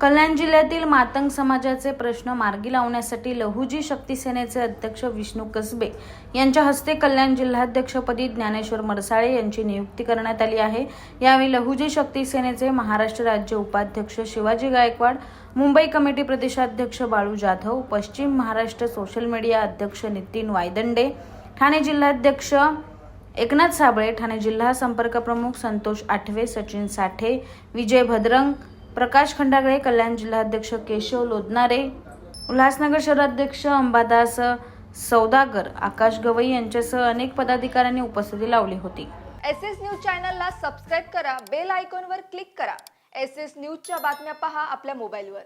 कल्याण जिल्ह्यातील मातंग समाजाचे प्रश्न मार्गी लावण्यासाठी लहुजी शक्ती सेनेचे अध्यक्ष विष्णू कसबे यांच्या हस्ते कल्याण जिल्हाध्यक्षपदी ज्ञानेश्वर मरसाळे यांची नियुक्ती करण्यात आली आहे. यावेळी लहुजी शक्ती सेनेचे महाराष्ट्र राज्य उपाध्यक्ष शिवाजी गायकवाड मुंबई कमिटी प्रदेशाध्यक्ष बाळू जाधव पश्चिम महाराष्ट्र सोशल मीडिया अध्यक्ष नितीन वायदंडे ठाणे जिल्हाध्यक्ष एकनाथ साबळे ठाणे जिल्हा संपर्क प्रमुख संतोष आठवे सचिन साठे विजय भद्रंग प्रकाश खंडागळे कल्याण जिल्हाध्यक्ष केशव लोदनारे उल्हासनगर शहराध्यक्ष अंबादास सौदागर आकाश गवई यांच्यासह अनेक पदाधिकाऱ्यांनी उपस्थिती लावली होती. एस एस न्यूज चॅनलला सबस्क्राईब करा बेल आयकॉनवर क्लिक करा. एस एस न्यूजच्या बातम्या पहा आपल्या मोबाईलवर.